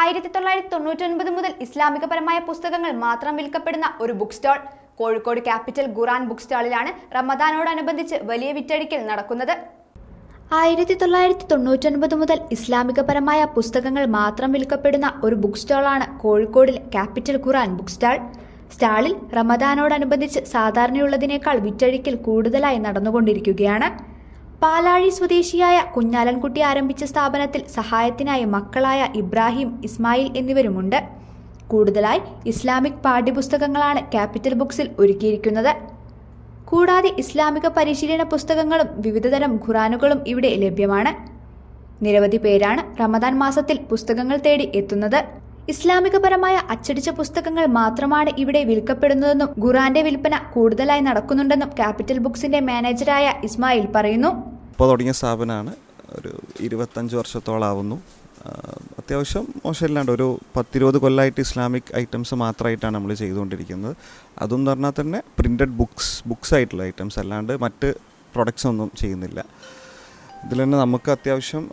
ആയിരത്തി തൊള്ളായിരത്തി തൊണ്ണൂറ്റൊൻപത് മുതൽ ഇസ്ലാമികപരമായ പുസ്തകങ്ങൾ മാത്രം വിൽക്കപ്പെടുന്ന ഒരു book stall Kozhikode capital Quran book സ്റ്റാളിലാണ് റമദാനോടനുബന്ധിച്ച് വലിയ വിറ്റഴിക്കൽ നടക്കുന്നത്. ആയിരത്തി തൊള്ളായിരത്തി തൊണ്ണൂറ്റൊൻപത് മുതൽ ഇസ്ലാമികപരമായ പുസ്തകങ്ങൾ മാത്രം വിൽക്കപ്പെടുന്ന ഒരു ബുക്ക് സ്റ്റാളാണ് കോഴിക്കോടിലെ ക്യാപിറ്റൽ ഖുറാൻ ബുക്ക് സ്റ്റാൾ സ്റ്റാളിൽ റമദാനോടനുബന്ധിച്ച് സാധാരണയുള്ളതിനേക്കാൾ വിറ്റഴിക്കൽ കൂടുതലായി നടന്നുകൊണ്ടിരിക്കുകയാണ്. പാലാഴി സ്വദേശിയായ കുഞ്ഞാലൻകുട്ടി ആരംഭിച്ച സ്ഥാപനത്തിൽ സഹായത്തിനായി മക്കളായ ഇബ്രാഹിം ഇസ്മായിൽ എന്നിവരുമുണ്ട്. കൂടുതലായി ഇസ്ലാമിക് പാഠ്യപുസ്തകങ്ങളാണ് ക്യാപിറ്റൽ ബുക്സിൽ ഒരുക്കിയിരിക്കുന്നത്. കൂടാതെ ഇസ്ലാമിക പരിശീലന പുസ്തകങ്ങളും വിവിധതരം ഖുറാനുകളും ഇവിടെ ലഭ്യമാണ്. നിരവധി പേരാണ് റമദാൻ മാസത്തിൽ പുസ്തകങ്ങൾ തേടി എത്തുന്നത്. ഇസ്ലാമികപരമായ അച്ചടിച്ച പുസ്തകങ്ങൾ മാത്രമാണ് ഇവിടെ വിൽക്കപ്പെടുന്നതെന്നും ഖുറാന്റെ വിൽപ്പന കൂടുതലായി നടക്കുന്നുണ്ടെന്നും ക്യാപിറ്റൽ ബുക്സിന്റെ മാനേജരായ ഇസ്മായിൽ പറയുന്നു. ഇപ്പോൾ തുടങ്ങിയ സ്ഥാപനമാണ്. ഒരു ഇരുപത്തഞ്ച് വർഷത്തോളാവുന്നു. അത്യാവശ്യം മോശമില്ലാണ്ട് ഒരു പത്തിരുപത് കൊല്ലമായിട്ട് ഇസ്ലാമിക് ഐറ്റംസ് മാത്രമായിട്ടാണ് നമ്മൾ ചെയ്തുകൊണ്ടിരിക്കുന്നത്. അതും പറഞ്ഞാൽ തന്നെ പ്രിന്റഡ് ബുക്സ് ബുക്സ് ആയിട്ടുള്ള ഐറ്റംസ്. അല്ലാണ്ട് മറ്റ് പ്രൊഡക്ട്സ് ഒന്നും ചെയ്യുന്നില്ല. ഇതിൽ തന്നെ നമുക്ക് അത്യാവശ്യം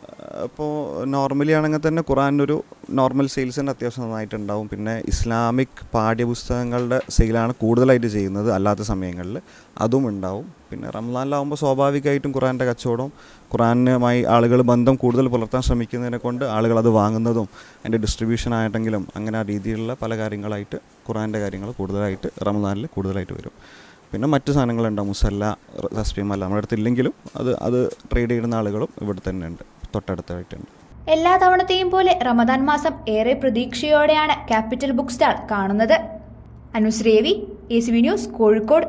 ഇപ്പോൾ നോർമലി ആണെങ്കിൽ തന്നെ ഒരു നോർമൽ സെയിൽസ് തന്നെ അത്യാവശ്യം നന്നായിട്ടുണ്ടാവും. പിന്നെ ഇസ്ലാമിക് പാഠ്യപുസ്തകങ്ങളുടെ സെയിലാണ് കൂടുതലായിട്ട് ചെയ്യുന്നത് അല്ലാത്ത സമയങ്ങളിൽ അതും ഉണ്ടാവും. പിന്നെ റംസാനിലാവുമ്പോൾ സ്വാഭാവികമായിട്ടും ഖുറാന്റെ കച്ചവടം ഖുറാനുമായി ആളുകൾ ബന്ധം കൂടുതൽ പുലർത്താൻ ശ്രമിക്കുന്നതിനെ കൊണ്ട് ആളുകൾ അത് വാങ്ങുന്നതും അതിന്റെ ഡിസ്ട്രിബ്യൂഷൻ ആയിട്ടെങ്കിലും അങ്ങനെ ആ രീതിയിലുള്ള പല കാര്യങ്ങളായിട്ട് ഖുറാന്റെ കാര്യങ്ങൾ കൂടുതലായിട്ട് റംസാനിൽ കൂടുതലായിട്ട് വരും. പിന്നെ മറ്റു സാധനങ്ങളുണ്ടാവും മുസല്ല തസ്ബീമല്ല നമ്മുടെ അടുത്ത് ഇല്ലെങ്കിലും അത് അത് ട്രേഡ് ചെയ്യുന്ന ആളുകളും ഇവിടെ തന്നെ ഉണ്ട് തൊട്ടടുത്തായിട്ടുണ്ട്. എല്ലാ തവണത്തെയും പോലെ റമദാൻ മാസം ഏറെ പ്രതീക്ഷയോടെയാണ് ക്യാപിറ്റൽ ബുക്ക് സ്റ്റാൾ കാണുന്നത്. അനുശ്രീവി A C V news Kozhikode.